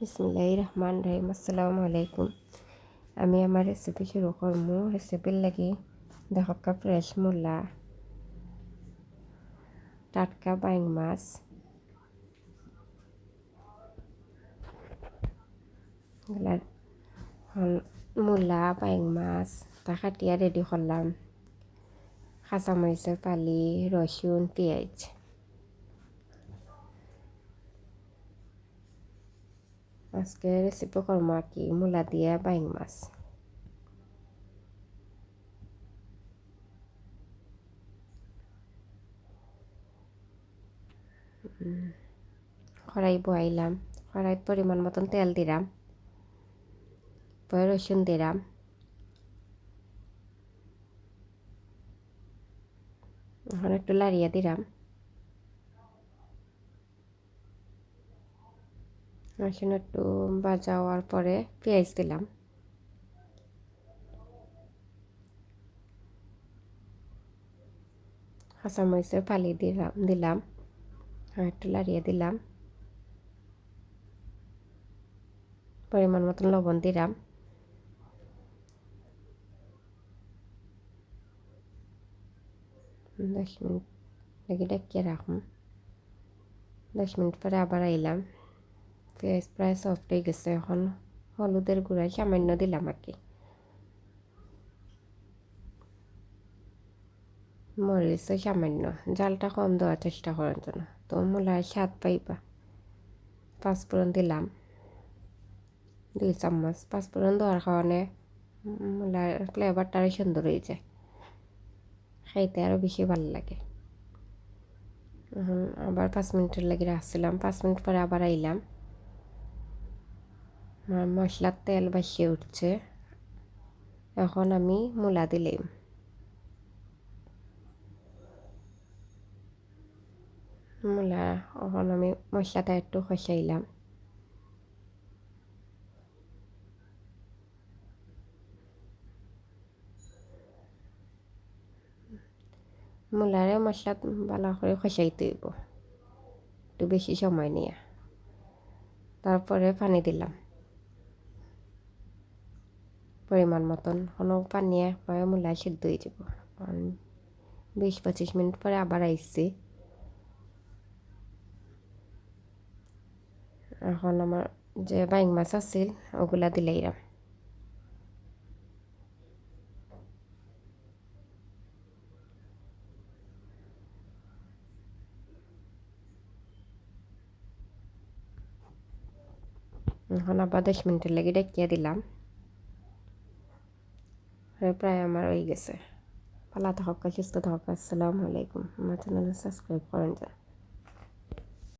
বিসমুল্লাহ রহমান রহিম আসসালামু আলাইকুম আমি আমার রেসিপি শুরু করব। রেসিপির লাগি দেখা ফ্রেশ মূলা, টাটকা বাইং মাছ মূলা, বাইং মাছ তা খাটিয়া রেডি করলাম। কাঁচামরিচের পালি, রসুন, পেঁয়াজ। আজকে রেসিপি করব আর কি মূলা দিয়ে বাইং মাছ কড়াই বয়াইলাম কড়াইত পরিমাণ মতন তেল দিলাম রসুন দিলাম এখন একটু লাড়িয়ে দিলাম রসুন একটু ভাজা হওয়ার পরে পেঁয়াজ দিলাম। কাঁচামরিচের ফালি দিলাম দিলাম একটু লাড়িয়ে দিলাম। পরিমাণ মতন লবণ দিলাম। দশ মিনিট লেগে ডেকে রাখুন। দশ মিনিট পরে আবার আইলাম। পেঁয়াজ প্রায় সফট হয়ে গেছে। এখন হলুদের গুঁড়া, সামান্য দিলাম আর কি মরিচও সামান্য। জালটা কম দেওয়ার চেষ্টা করার জন্য। তো মূলায় স্বাদ পাইবা। পাঁচফোড়ন দিলাম। দুই চামচ পাঁচফোড়ন দেওয়ার কারণে মূলার ফ্লেভারটা আরও সুন্দর হয়ে যায়। খাইতে আরও বেশি ভালো লাগে। আবার পাঁচ মিনিটের লাগে রাখছিলাম। পাঁচ মিনিট পরে আবার আইলাম। মশলার তেল বাসিয়ে উঠছে। এখন আমি মূলা দিলাম মূলা, এখন আমি মশলাটা একটু খসাইলাম। মূলারে মশলা ভালো করে খসাইতে হইব একটু বেশি সময় নিয়ে। তারপরে পানি দিলাম। পরিমাণ মতন। কোনো পানি একবারে মূলা সিদ্ধ হয়ে যাব। বিশ পঁচিশ মিনিট পরে আবার আইসি। এখন আমার যে বাইং মাছ আছিল, ওগুলা দিলাইরাম এখন আবার দশ মিনিটের লেগে ডেকিয়ে দিলাম। প্রায় আমার হয়ে গেছে। পালা থাকা সুস্থ থাকা, আসসালামু আলাইকুম। আমার চ্যানেল সাবস্ক্রাইব করেন যান।